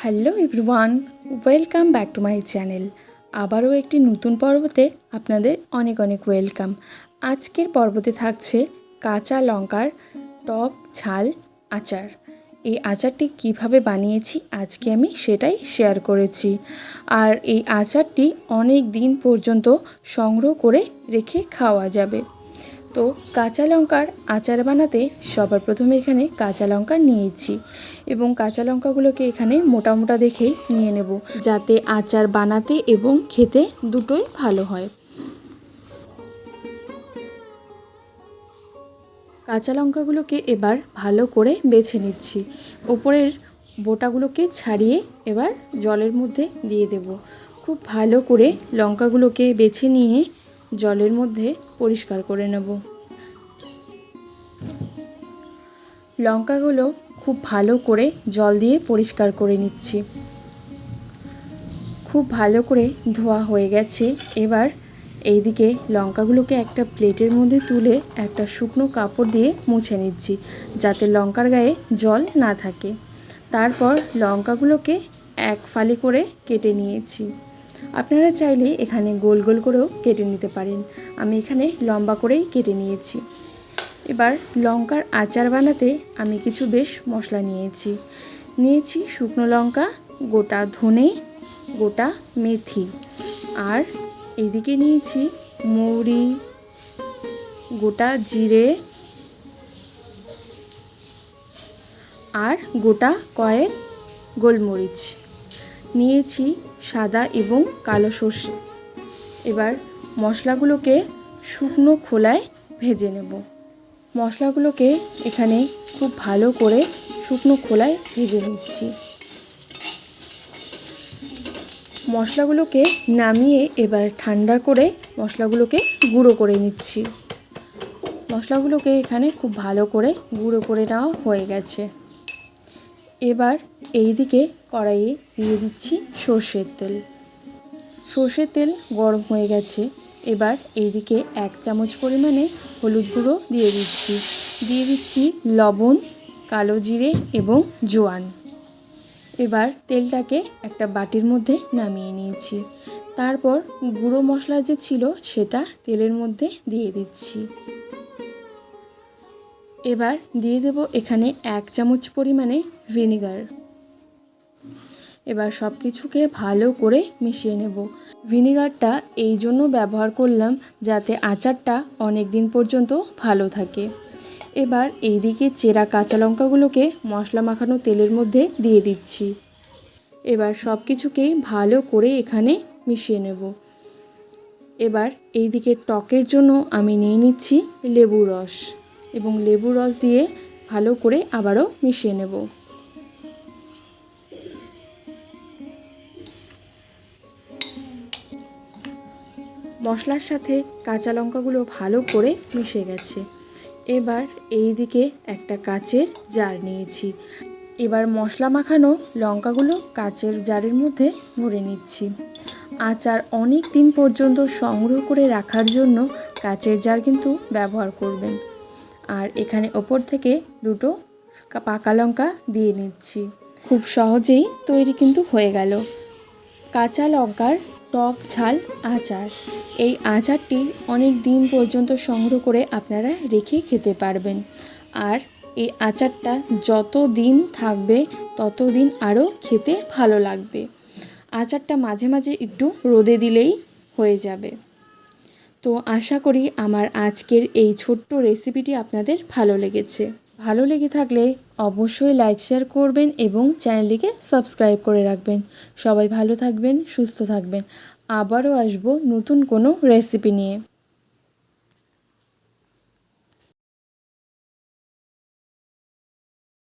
Hello everyone welcome back to my channel আবারও একটি নতুন পর্বতে আপনাদের অনেক অনেক ওয়েলকাম আজকের পর্বতে থাকছে কাঁচা লঙ্কার টক ঝাল আচার। এই আচারটি কীভাবে বানিয়েছি আজকে আমি সেটাই শেয়ার করেছি। আর এই আচারটি অনেক দিন পর্যন্ত সংগ্রহ করে রেখে খাওয়া যাবে। তো কাঁচা লঙ্কার আচার বানাতে সবার প্রথমে এখানে কাঁচা লঙ্কা নিয়েছি এবং কাঁচা লঙ্কাগুলোকে এখানে মোটা মোটা দেখেই নিয়ে নেব যাতে আচার বানাতে এবং খেতে দুটোই ভালো হয়। কাঁচা লঙ্কাগুলোকে এবার ভালো করে বেছে নিচ্ছি। ওপরের বোটাগুলোকে ছাড়িয়ে এবার জলের মধ্যে দিয়ে দেব। খুব ভালো করে লঙ্কাগুলোকে বেছে নিয়ে জলের মধ্যে পরিষ্কার করে নেব। লঙ্কাগুলো খুব ভালো করে জল দিয়ে পরিষ্কার করে নিচ্ছি। খুব ভালো করে ধোয়া হয়ে গেছে। এবার এইদিকে লঙ্কাগুলোকে একটা প্লেটের মধ্যে তুলে একটা শুকনো কাপড় দিয়ে মুছে নিচ্ছি, যাতে লঙ্কার গায়ে জল না থাকে। তারপর লঙ্কাগুলোকে এক ফালি করে কেটে নিয়েছি। আপনারা চাইলে এখানে গোল গোল করেও কেটে নিতে পারেন। আমি এখানে লম্বা করেই কেটে নিয়েছি। এবার লঙ্কার আচার বানাতে আমি কিছু বেশ মশলা নিয়েছি। নিয়েছি শুকনো লঙ্কা, গোটা ধনে, গোটা মেথি। আর এদিকে নিয়েছি মৌরি, গোটা জিরে, আর গোটা কয়েক গোলমরিচ। নিয়েছি সাদা এবং কালো সর্ষে। এবার মশলাগুলোকে শুকনো খোলায় ভেজে নেব। মশলাগুলোকে এখানে খুব ভালো করে শুকনো খোলায় ভেজে নিচ্ছি। মশলাগুলোকে নামিয়ে এবার ঠান্ডা করে মশলাগুলোকে গুঁড়ো করে নিচ্ছি। মশলাগুলোকে এখানে খুব ভালো করে গুঁড়ো করে নেওয়া হয়ে গেছে। এবার এই দিকে কড়াইয়ে দিয়ে দিচ্ছি সর্ষের তেল। সর্ষের তেল গরম হয়ে গেছে। এবার এইদিকে এক চামচ পরিমাণে হলুদ গুঁড়ো দিয়ে দিচ্ছি। দিয়ে দিচ্ছি লবণ, কালো জিরে এবং জোয়ান। এবার তেলটাকে একটা বাটির মধ্যে নামিয়ে নিয়েছি। তারপর গুঁড়ো মশলা যে ছিল সেটা তেলের মধ্যে দিয়ে দিচ্ছি। এবার দিয়ে দেব এখানে এক চামচ পরিমাণে ভিনিগার। এবার সব কিছুকে ভালো করে মিশিয়ে নেব। ভিনিগারটা এই জন্য ব্যবহার করলাম যাতে আচারটা অনেক দিন পর্যন্ত ভালো থাকে। এবার এইদিকে চেরা কাঁচা লঙ্কাগুলোকে মশলা মাখানো তেলের মধ্যে দিয়ে দিচ্ছি। এবার সব কিছুকেই ভালো করে এখানে মিশিয়ে নেব। এবার এইদিকে টকের জন্য আমি নিয়ে নিচ্ছি লেবু রস। এবং লেবু রস দিয়ে ভালো করে আবারও মিশিয়ে নেব। মশলার সাথে কাঁচা লঙ্কাগুলো ভালো করে মিশে গেছে। এবার এই দিকে একটা কাচের জার নিয়েছি। এবার মশলা মাখানো লঙ্কাগুলো কাচের জারের মধ্যে ভরে নিচ্ছি। আচার অনেক দিন পর্যন্ত সংগ্রহ করে রাখার জন্য কাচের জার কিন্তু ব্যবহার করবেন। আর এখানে ওপর থেকে দুটো পাকা লঙ্কা দিয়ে নিচ্ছি। খুব সহজেই তৈরি কিন্তু হয়ে গেল। কাঁচা লঙ্কার টক ঝাল আচার। এই আচারটি অনেক দিন পর্যন্ত সংগ্রহ করে আপনারা রেখে খেতে পারবেন। আর এই আচারটা যত দিন থাকবে তত দিন আরও খেতে ভালো লাগবে। আচারটা মাঝে মাঝে একটু রোদে দিলেই হয়ে যাবে। তো আশা করি আমার আজকের এই ছোট্ট রেসিপিটি আপনাদের ভালো লেগেছে। ভালো লেগে থাকলে অবশ্যই লাইক শেয়ার করবেন এবং চ্যানেলটিকে সাবস্ক্রাইব করে রাখবেন। সবাই ভালো থাকবেন, সুস্থ থাকবেন। আবারও আসব নতুন কোনো রেসিপি নিয়ে।